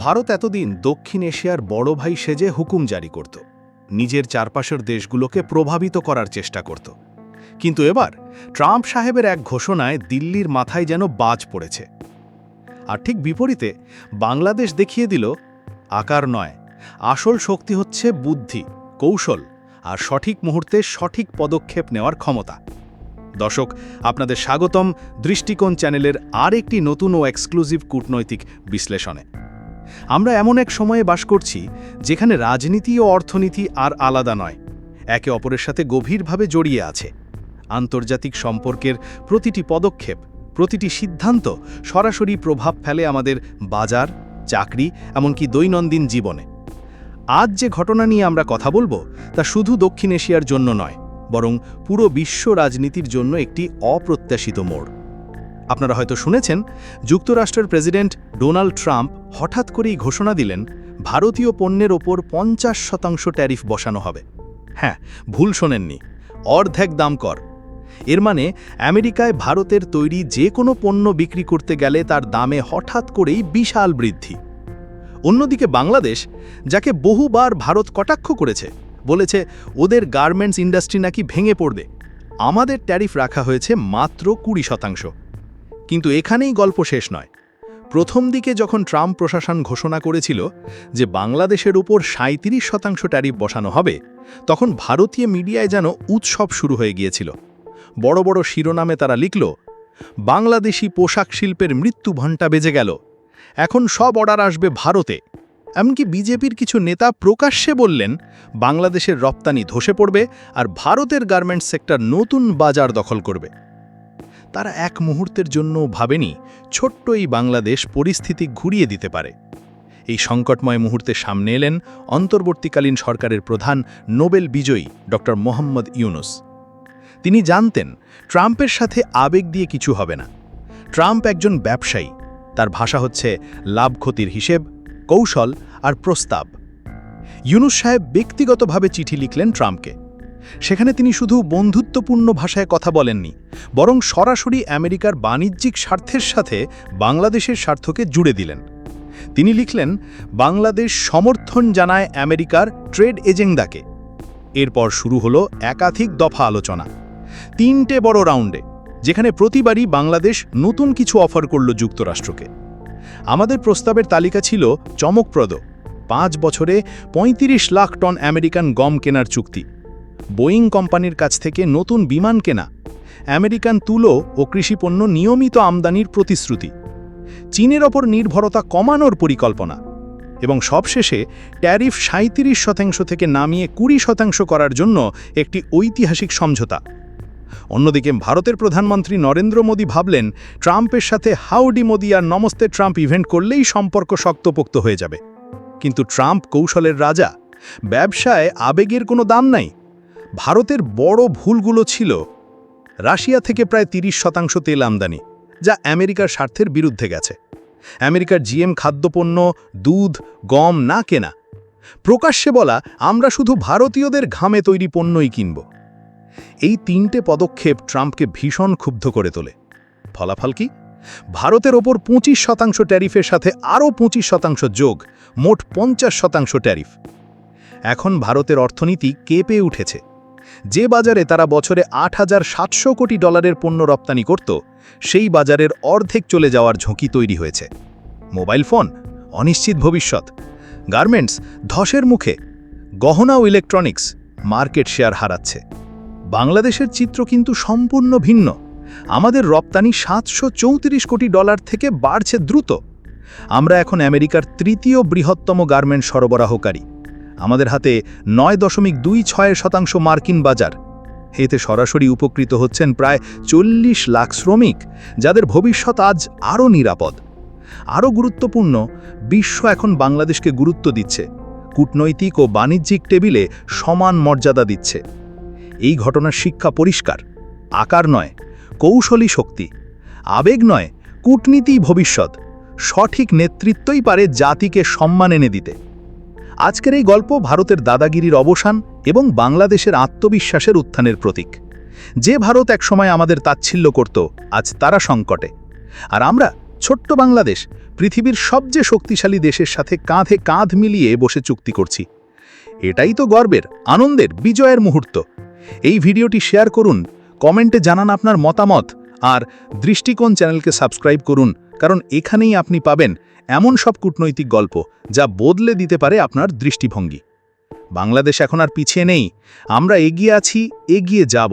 ভারত এতদিন দক্ষিণ এশিয়ার বড় ভাই সেজে হুকুম জারি করত। নিজের চারপাশের দেশগুলোকে প্রভাবিত করার চেষ্টা করত। কিন্তু এবার ট্রাম্প সাহেবের এক ঘোষণায় দিল্লির মাথায় যেন বাজ পড়েছে। আর ঠিক বিপরীতে বাংলাদেশ দেখিয়ে দিল, আকার নয়, আসল শক্তি হচ্ছে বুদ্ধি, কৌশল আর সঠিক মুহূর্তে সঠিক পদক্ষেপ নেওয়ার ক্ষমতা। দর্শক, আপনাদের স্বাগতম দৃষ্টিকোণ চ্যানেলের আর একটি নতুন ও এক্সক্লুসিভ কূটনৈতিক বিশ্লেষণে। আমরা এমন এক সময়ে বাস করছি যেখানে রাজনীতি ও অর্থনীতি আর আলাদা নয়। একে অপরের সাথে গভীরভাবে জড়িয়ে আছে। আন্তর্জাতিক সম্পর্কের প্রতিটি পদক্ষেপ, প্রতিটি সিদ্ধান্ত সরাসরি প্রভাব ফেলে আমাদের বাজার, চাকরি, এমনকি দৈনন্দিন জীবনে। আজ যে ঘটনা নিয়ে আমরা কথা বলব তা শুধু দক্ষিণ এশিয়ার জন্য নয়, বরং পুরো বিশ্ব রাজনীতির জন্য একটি অপ্রত্যাশিত মোড়। আপনারা হয়তো শুনেছেন, যুক্তরাষ্ট্রের প্রেসিডেন্ট ডোনাল্ড ট্রাম্প হঠাৎ করেই ঘোষণা দিলেন, ভারতীয় পণ্যের ওপর পঞ্চাশ শতাংশ ট্যারিফ বসানো হবে। হ্যাঁ ভুল শোনেননি। অর্ধেক দাম কর। এর মানে আমেরিকায় ভারতের তৈরি যে কোনো পণ্য বিক্রি করতে গেলে তার দামে হঠাৎ করেই বিশাল বৃদ্ধি। অন্যদিকে বাংলাদেশ, যাকে বহুবার ভারত কটাক্ষ করেছে, বলেছে, ওদের গার্মেন্টস ইন্ডাস্ট্রি নাকি ভেঙে পড়বে। আমাদের ট্যারিফ রাখা হয়েছে মাত্র কুড়ি শতাংশ। কিন্তু এখানেই গল্প শেষ নয়। প্রথম দিকে যখন ট্রাম্প প্রশাসন ঘোষণা করেছিল যে বাংলাদেশের উপর সাঁত্রিশ শতাংশ ট্যারিফ বসানো হবে, তখন ভারতীয় মিডিয়ায় যেন উৎসব শুরু হয়ে গিয়েছিল। বড় বড় শিরোনামে তারা লিখল, বাংলাদেশি পোশাক শিল্পের মৃত্যু ঘণ্টা বেজে গেল। এখন সব অর্ডার আসবে ভারতে। এমনকি বিজেপির কিছু নেতা প্রকাশ্যে বললেন, বাংলাদেশের রপ্তানি ধসে পড়বে আর ভারতের গার্মেন্টস সেক্টর নতুন বাজার দখল করবে। তারা এক মুহূর্তের জন্য ভাবেনি ছোট্ট এই বাংলাদেশ পরিস্থিতি ঘুরিয়ে দিতে পারে। এই সংকটময় মুহূর্তে সামনে এলেন অন্তর্বর্তীকালীন সরকারের প্রধান নোবেল বিজয়ী ড. মোহাম্মদ ইউনুস। তিনি জানতেন, ট্রাম্পের সাথে আবেগ দিয়ে কিছু হবে না। ট্রাম্প একজন ব্যবসায়ী। তার ভাষা হচ্ছে লাভ ক্ষতির হিসেব, কৌশল আর প্রস্তাব। ইউনুস সাহেব ব্যক্তিগতভাবে চিঠি লিখলেন ট্রাম্পকে। সেখানে তিনি শুধু বন্ধুত্বপূর্ণ ভাষায় কথা বলেননি, বরং সরাসরি আমেরিকার বাণিজ্যিক স্বার্থের সাথে বাংলাদেশের স্বার্থকে জুড়ে দিলেন। তিনি লিখলেন, বাংলাদেশ সমর্থন জানায় আমেরিকার ট্রেড এজেন্ডাকে। এরপর শুরু হলো একাধিক দফা আলোচনা। তিনটে বড় রাউন্ডে, যেখানে প্রতিবারই বাংলাদেশ নতুন কিছু অফার করল যুক্তরাষ্ট্রকে। আমাদের প্রস্তাবের তালিকা ছিল চমকপ্রদ। পাঁচ বছরে ৩৫ লাখ টন আমেরিকান গম কেনার চুক্তি। বোয়িং কোম্পানির কাছ থেকে নতুন বিমান কেনা, আমেরিকান তুলো ও কৃষিপণ্য নিয়মিত আমদানির প্রতিশ্রুতি। চীনের ওপর নির্ভরতা কমানোর পরিকল্পনা এবং সবশেষে ট্যারিফ সাঁত্রিশ শতাংশ থেকে নামিয়ে কুড়ি শতাংশ করার জন্য একটি ঐতিহাসিক সমঝোতা। অন্যদিকে ভারতের প্রধানমন্ত্রী নরেন্দ্র মোদী ভাবলেন, ট্রাম্পের সাথে হাউডি মোদি আর নমস্তে ট্রাম্প ইভেন্ট করলেই সম্পর্ক শক্তপোক্ত হয়ে যাবে। কিন্তু ট্রাম্প কৌশলের রাজা, ব্যবসায় আবেগের কোনো দাম নাই। ভারতের বড় ভুলগুলো ছিল রাশিয়া থেকে প্রায় ৩০ শতাংশ তেল আমদানি, যা আমেরিকার স্বার্থের বিরুদ্ধে গেছে। আমেরিকার জিএম খাদ্যপণ্য, দুধ, গম না কেনা, প্রকাশ্যে বলা আমরা শুধু ভারতীয়দের ঘামে তৈরি পণ্যই কিনব। এই তিনটে পদক্ষেপ ট্রাম্পকে ভীষণ ক্ষুব্ধ করে তোলে। ফলাফল কি? ভারতের ওপর পঁচিশ শতাংশ ট্যারিফের সাথে আরও পঁচিশ শতাংশ যোগ, মোট পঞ্চাশ শতাংশ ট্যারিফ। এখন ভারতের অর্থনীতি কেঁপে উঠেছে। যে বাজারে তারা বছরে আট হাজার সাতশো কোটি ডলারের পণ্য রপ্তানি করত, সেই বাজারের অর্ধেক চলে যাওয়ার ঝুঁকি তৈরি হয়েছে। মোবাইল ফোন, অনিশ্চিত ভবিষ্যৎ। গার্মেন্টস, ধসের মুখে। গহনা ও ইলেকট্রনিক্স, মার্কেট শেয়ার হারাচ্ছে। বাংলাদেশের চিত্র কিন্তু সম্পূর্ণ ভিন্ন। আমাদের রপ্তানি সাতশো চৌত্রিশ কোটি ডলার থেকে বাড়ছে দ্রুত। আমরা এখন আমেরিকার তৃতীয় বৃহত্তম গার্মেন্ট সরবরাহকারী। আমাদের হাতে নয় দশমিক দুই ছয় শতাংশ মার্কিন বাজার। এতে সরাসরি উপকৃত হচ্ছেন প্রায় চল্লিশ লাখ শ্রমিক, যাদের ভবিষ্যৎ আজ আরও নিরাপদ। আরও গুরুত্বপূর্ণ, বিশ্ব এখন বাংলাদেশকে গুরুত্ব দিচ্ছে, কূটনৈতিক ও বাণিজ্যিক টেবিলে সমান মর্যাদা দিচ্ছে। এই ঘটনার শিক্ষা পরিষ্কার, আকার নয়, কৌশলী শক্তি, আবেগ নয়, কূটনীতি ভবিষ্যৎ, সঠিক নেতৃত্বই পারে জাতিকে সম্মান এনে দিতে। আজকের এই গল্প ভারতের দাদাগিরির অবসান এবং বাংলাদেশের আত্মবিশ্বাসের উত্থানের প্রতীক। যে ভারত একসময় আমাদের তাচ্ছিল্য করত, আজ তারা সংকটে। আর আমরা, ছোট্ট বাংলাদেশ, পৃথিবীর সবচেয়ে শক্তিশালী দেশের সাথে কাঁধে কাঁধ মিলিয়ে বসে চুক্তি করছি। এটাই তো গর্বের, আনন্দের, বিজয়ের মুহূর্ত। এই ভিডিওটি শেয়ার করুন, কমেন্টে জানান আপনার মতামত, আর দৃষ্টিকোণ চ্যানেলকে সাবস্ক্রাইব করুন, কারণ এখানেই আপনি পাবেন এমন সব কূটনৈতিক গল্প যা বদলে দিতে পারে আপনার দৃষ্টিভঙ্গি। বাংলাদেশ এখন আর পিছিয়ে নেই। আমরা এগিয়ে আছি, এগিয়ে যাব।